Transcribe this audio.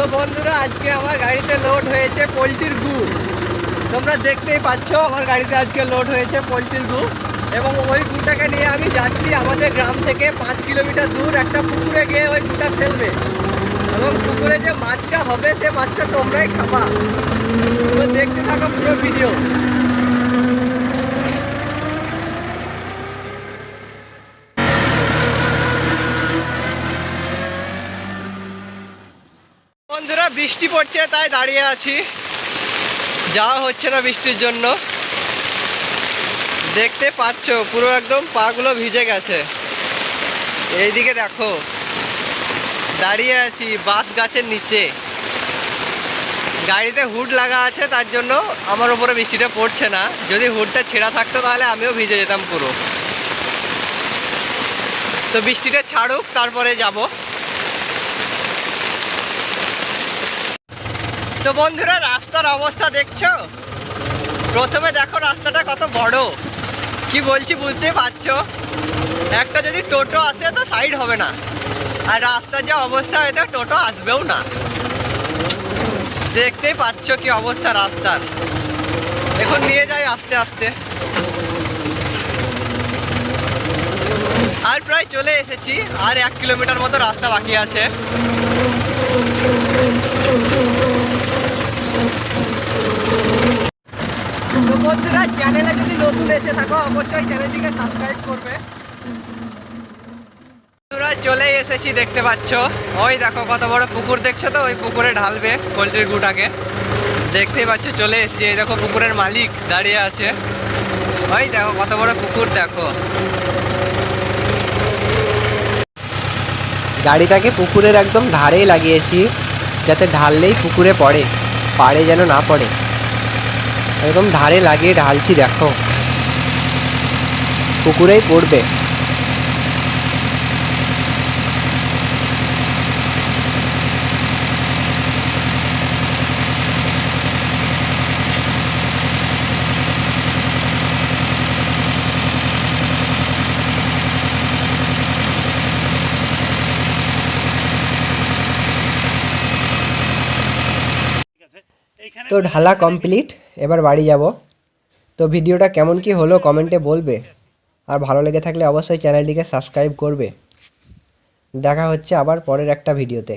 তো বন্ধুরা, আজকে আমার গাড়িতে লোড হয়েছে পোলট্রির গু। তোমরা দেখতেই পাচ্ছ, আমার গাড়িতে আজকে লোড হয়েছে পোলট্রির গু। এবং ওই গুটাকে নিয়ে আমি যাচ্ছি আমাদের গ্রাম থেকে পাঁচ কিলোমিটার দূর একটা পুকুরে গিয়ে ওই গুটা ফেলবে। এবং পুকুরে যে মাছটা হবে, সে মাছটা তোমরাই খাবা। তো দেখতে থাকো পুরো ভিডিও বন্ধুরা, বৃষ্টি পড়ছে, তাই দাঁড়িয়ে আছি। যাওয়া হচ্ছে না বৃষ্টির জন্য। দেখতে পাচ্ছ, পুরো একদম পাগুলো ভিজে গেছে। এইদিকে দেখো, দাঁড়িয়ে আছি বাস গাছের নিচে। গাড়িতে হুড লাগা আছে, তার জন্য আমার উপরে বৃষ্টিটা পড়ছে না। যদি হুডটা ছেঁড়া থাকতো, তাহলে আমিও ভিজে যেতাম পুরো। তো বৃষ্টিটা ছাড়ুক, তারপরে যাব। তো বন্ধুরা, রাস্তার অবস্থা দেখছ? প্রথমে দেখো রাস্তাটা কত বড়। কি বলছি বুঝতে পারছ? একটা যদি টোটো আসে তো সাইড হবে না। আর রাস্তার যে অবস্থা হয়তো টোটো আসবেও না। দেখতেই পাচ্ছ কি অবস্থা রাস্তার। এখন নিয়ে যাই আস্তে আস্তে। আর প্রায় চলে এসেছি, আর এক কিলোমিটার মতো রাস্তা বাকি আছে। বন্ধুরা চ্যানেলে যদি নতুন এসে থাকো, অবশ্যই চ্যানেলটিকে সাবস্ক্রাইব করবে। চলে এসেছি, দেখতে পাচ্ছ। ওই দেখো, কত বড় পুকুর দেখছ তো? ওই পুকুরে ঢালবে পোলট্রির গুটাকে। দেখতেই পাচ্ছ, চলে এসেছি। এই দেখো, পুকুরের মালিক দাঁড়িয়ে আছে। ওই দেখো, কত বড় পুকুর দেখো। গাড়িটাকে পুকুরের একদম ধারেই লাগিয়েছি, যাতে ঢাললেই পুকুরে পড়ে, পাড়ে যেন না পড়ে। একদম ধারে লাগিয়ে ঢালছি দেখো। পুকুরেই পড়বে। তো ঢালা কমপ্লিট এবার বাড়ি যাব। তো ভিডিওটা কেমন কি হলো কমেন্টে বলবে। আর ভালো লেগে থাকলে অবশ্যই চ্যানেলটিকে সাবস্ক্রাইব করবে। দেখা হচ্ছে আবার পরের একটা ভিডিওতে।